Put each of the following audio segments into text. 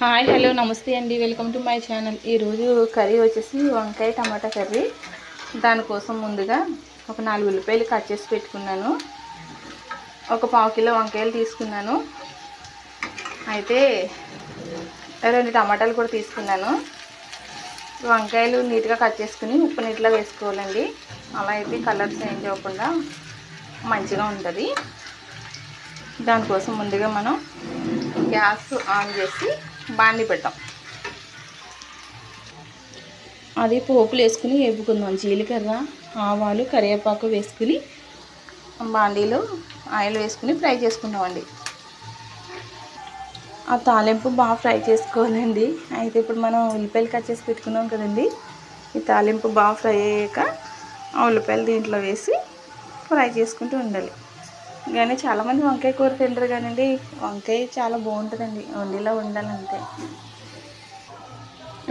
Hi hello నమస్తే అండి. Welcome to my channel. ఈరోజు కర్రీ వచ్చేసి వంకాయ టమాటా కర్రీ. దానికోసం ముందుగా ఒక నాలుగు ఉల్లిపాయలు కట్ చేసి పెట్టుకున్నాను. ఒక పావు కిలో వంకాయలు తీసుకున్నాను. అయితే రెండు టమాటాలు కూడా తీసుకున్నాను. వంకాయలు నీట్గా కట్ చేసుకుని ఉప్పు నీటిలో వేసుకోవాలండి. అలా అయితే కలర్స్ చేంజ్ అవ్వకుండా మంచిగా ఉంటుంది. దానికోసం ముందుగా మనం గ్యాస్ ఆన్ చేసి బాండి పెడతాం. అది పోపులు వేసుకుని వేపుకుందాం జీలకర్ర ఆవాలు కరివేపాకు వేసుకుని బాండీలో ఆయిల్ వేసుకుని ఫ్రై చేసుకుందామండి. ఆ తాలింపు బాగా ఫ్రై చేసుకోవాలండి. అయితే ఇప్పుడు మనం ఉల్లిపాయలు కట్ చేసి పెట్టుకున్నాం కదండి. ఈ తాలింపు బాగా ఫ్రై అయ్యాక ఆ ఉల్లిపాయలు దీంట్లో వేసి ఫ్రై చేసుకుంటూ ఉండాలి. కానీ చాలామంది వంకాయ కూర తింటారు కానివ్వండి వంకాయ చాలా బాగుంటుందండి. వండిలో ఉండాలంతే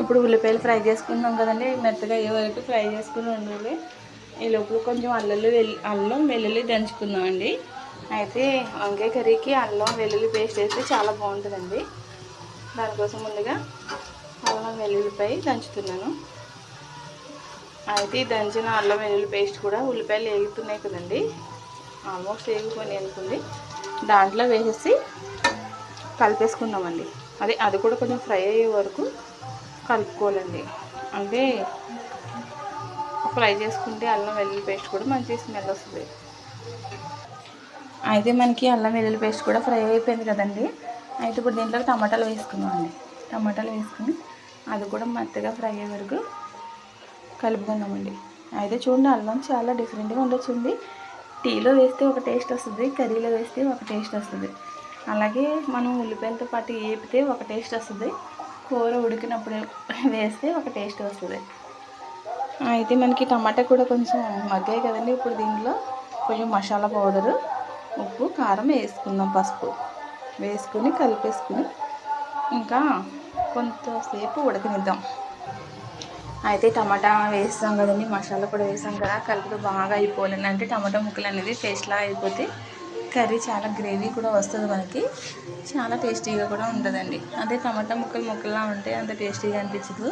ఇప్పుడు ఉల్లిపాయలు ఫ్రై చేసుకున్నాం కదండి మెత్తగా అయ్యే వరకు ఫ్రై చేసుకుని ఉండాలి. ఈ లోపల కొంచెం అల్లలు వెల్లి అల్లం వెల్లుల్లి దంచుకుందామండి. అయితే వంకాయ కర్రీకి అల్లం వెల్లుల్లి పేస్ట్ వేస్తే చాలా బాగుంటుందండి. దానికోసం ముందుగా అల్లం వెల్లుల్లిపై దంచుతున్నాను. అయితే ఈ దంచిన అల్లం వెల్లుల్లి పేస్ట్ కూడా ఉల్లిపాయలు వేగుతున్నాయి కదండి. ఆల్మోస్ట్ వేగిపోయి అనుకుంది. దాంట్లో వేసేసి కలిపేసుకుందామండి. అదే అది కూడా కొంచెం ఫ్రై అయ్యే వరకు కలుపుకోవాలండి. అంటే ఫ్రై చేసుకుంటే అల్లం వెల్లుల్లి పేస్ట్ కూడా మంచి స్మెల్ వస్తుంది. అయితే మనకి అల్లం వెల్లుల్లి పేస్ట్ కూడా ఫ్రై అయిపోయింది కదండి. అయితే ఇప్పుడు దీంట్లో టమాటాలు వేసుకుందామండి. టమాటాలు వేసుకుని అది కూడా మెత్తగా ఫ్రై అయ్యే వరకు కలుపుకుందామండి. అయితే చూడండి అల్లం చాలా డిఫరెంట్గా ఉండొచ్చుండి టీలో వేస్తే ఒక టేస్ట్ వస్తుంది కర్రీలో వేస్తే ఒక టేస్ట్ వస్తుంది. అలాగే మనం ఉల్లిపాయలతో పాటు వేపితే ఒక టేస్ట్ వస్తుంది కూర ఉడికినప్పుడు వేస్తే ఒక టేస్ట్ వస్తుంది. అయితే మనకి టమాటా కూడా కొంచెం మగ్గాయి కదండి ఇప్పుడు దీంట్లో కొంచెం మసాలా పౌడరు ఉప్పు కారం వేసుకుందాం పసుపు. వేసుకుని కలిపేసుకుని ఇంకా కొంతసేపు ఉడకనిద్దాం. అయితే టమాటా వేస్తాం కదండి మసాలా కూడా వేసాం కదా కలుపుతూ బాగా అయిపోవాలండి. అంటే టమాటా ముక్కలు అనేది టేస్ట్లా అయిపోతే కర్రీ చాలా గ్రేవీ కూడా వస్తుంది మనకి. చాలా టేస్టీగా కూడా ఉంటుందండి. అదే టమాటా ముక్కలు ముక్కలా ఉంటే అంత టేస్టీగా అనిపించదు.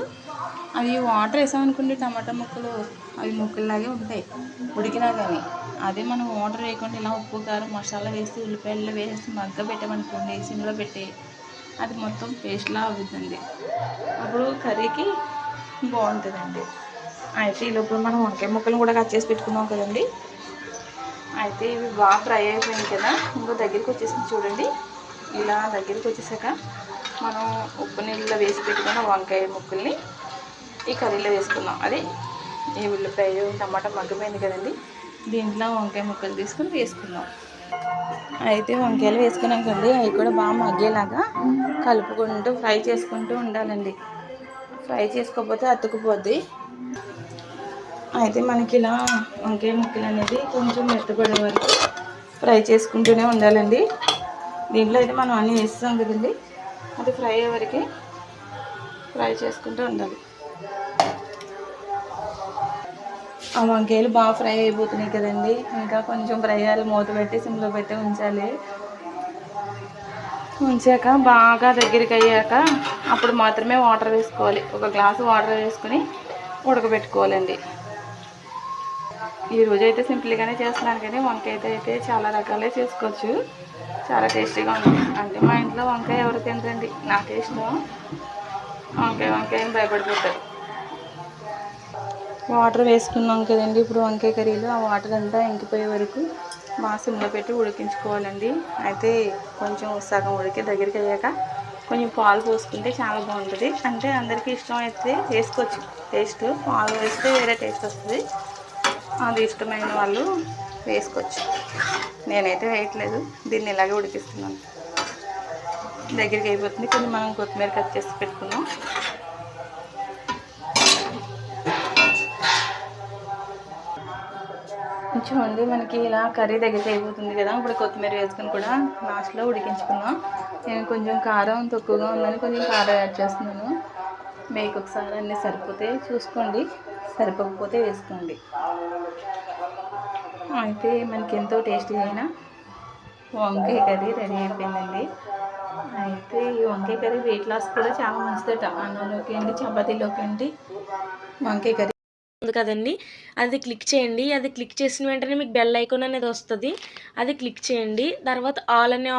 అవి వాటర్ వేసామనుకోండి టమాటా ముక్కలు అవి ముక్కల్లాగే ఉంటాయి. ఉడికినా కానీ అదే మనం వాటర్ వేయకుండా ఇలా ఉప్పు కారం మసాలా వేసి ఉల్లిపాయలు వేసి మగ్గ పెట్టామనుకోండి సిమ్లో పెట్టి అది మొత్తం పేస్ట్లా అవుతుంది అప్పుడు కర్రీకి బాగుంటుందండి. అయితే ఈ లోపల మనం వంకాయ ముక్కలు కూడా కట్ చేసి పెట్టుకున్నాం కదండి. అయితే ఇవి బాగా ఫ్రై అయిపోయింది కదా ఇంకో దగ్గరికి వచ్చేసింది చూడండి. ఇలా దగ్గరికి వచ్చేసాక మనం ఉప్పు నీళ్ళలో వేసి పెట్టుకున్న వంకాయ ముక్కల్ని ఈ కర్రీలో వేసుకున్నాం అదే ఈ ఉల్లిపాయ టమాటా మగ్గిపోయింది కదండి. దీంట్లో వంకాయ ముక్కలు తీసుకుని వేసుకుందాం. అయితే వంకాయలు వేసుకున్నాం కదండి అవి కూడా బాగా మగ్గేలాగా కలుపుకుంటూ ఫ్రై చేసుకుంటూ ఉండాలండి. ఫ్రై చేసుకోకపోతే అతుకుపోద్ది. అయితే మనకి ఇలా వంకాయ ముక్కలు అనేది కొంచెం మెత్తపడే వరకు ఫ్రై చేసుకుంటూనే ఉండాలండి. దీంట్లో అయితే మనం అన్నీ వేస్తాం కదండి. అది ఫ్రై అయ్యే వరకు ఫ్రై చేసుకుంటూ ఉండాలి. ఆ వంకాయలు బాగా ఫ్రై అయిపోతున్నాయి కదండి. ఇంకా కొంచెం ఫ్రై అయ్యాలి. మూత పెట్టి సిమ్లో పెట్టి ఉంచాలి. ఉంచాక బాగా దగ్గరికి అయ్యాక అప్పుడు మాత్రమే వాటర్ వేసుకోవాలి. ఒక గ్లాసు వాటర్ వేసుకుని ఉడకబెట్టుకోవాలండి. ఈరోజు అయితే సింపుల్గానే చేస్తున్నాను కానీ వంకాయ అయితే చాలా రకాలే చేసుకోవచ్చు. చాలా టేస్టీగా ఉంది అంటే మా ఇంట్లో వంకాయ ఎవరు తింటండి నాకే ఇష్టం. వంకాయ వంకాయ భయపడిపోతారు. వాటర్ వేసుకున్నాం కదండి. ఇప్పుడు వంకాయ కర్రీలో ఆ వాటర్ అంతా ఇంకిపోయే వరకు బాగా సిమ్లో పెట్టి ఉడికించుకోవాలండి. అయితే కొంచెం సగం ఉడికి దగ్గరికి అయ్యాక కొంచెం పాలు పోసుకుంటే చాలా బాగుంటుంది. అంటే అందరికీ ఇష్టం అయితే వేసుకోవచ్చు. టేస్ట్ పాలు వేస్తే వేరే టేస్ట్ వస్తుంది. అది ఇష్టమైన వాళ్ళు వేసుకోవచ్చు. నేనైతే వేయట్లేదు. దీన్ని ఇలాగే ఉడికిస్తున్నాను. దగ్గరికి అయిపోతుంది. కొంచెం మనం కొత్తిమీర కట్ చేసి పెట్టుకున్నాం. చూడండి మనకి ఇలా కర్రీ దగ్గరికి అయిపోతుంది కదా ఇప్పుడు కొత్తిమీర వేసుకొని కూడా లాస్ట్లో ఉడికించుకుందాం. నేను కొంచెం కారం తక్కువగా ఉందని కొంచెం కారం యాడ్ చేస్తున్నాను. మీకు ఒకసారి అన్నీ సరిపోతే చూసుకోండి సరిపోకపోతే వేసుకోండి. అయితే మనకి ఎంతో టేస్టీ అయినా వంకాయ కర్రీ రెడీ అయిపోయిందండి. అయితే ఈ వంకాయ కర్రీ వెయిట్ లాస్ కూడా చాలా మంచిదట. అన్నంలోకి అండి చపాతీలోకి అండి వంకాయ కర్రీ ఉంది కదండి. అది క్లిక్ చేయండి. అది క్లిక్ చేసిన వెంటనే మీకు బెల్ ఐకాన్ అనేది వస్తుంది. అది క్లిక్ చేయండి. తర్వాత ఆల్ అనే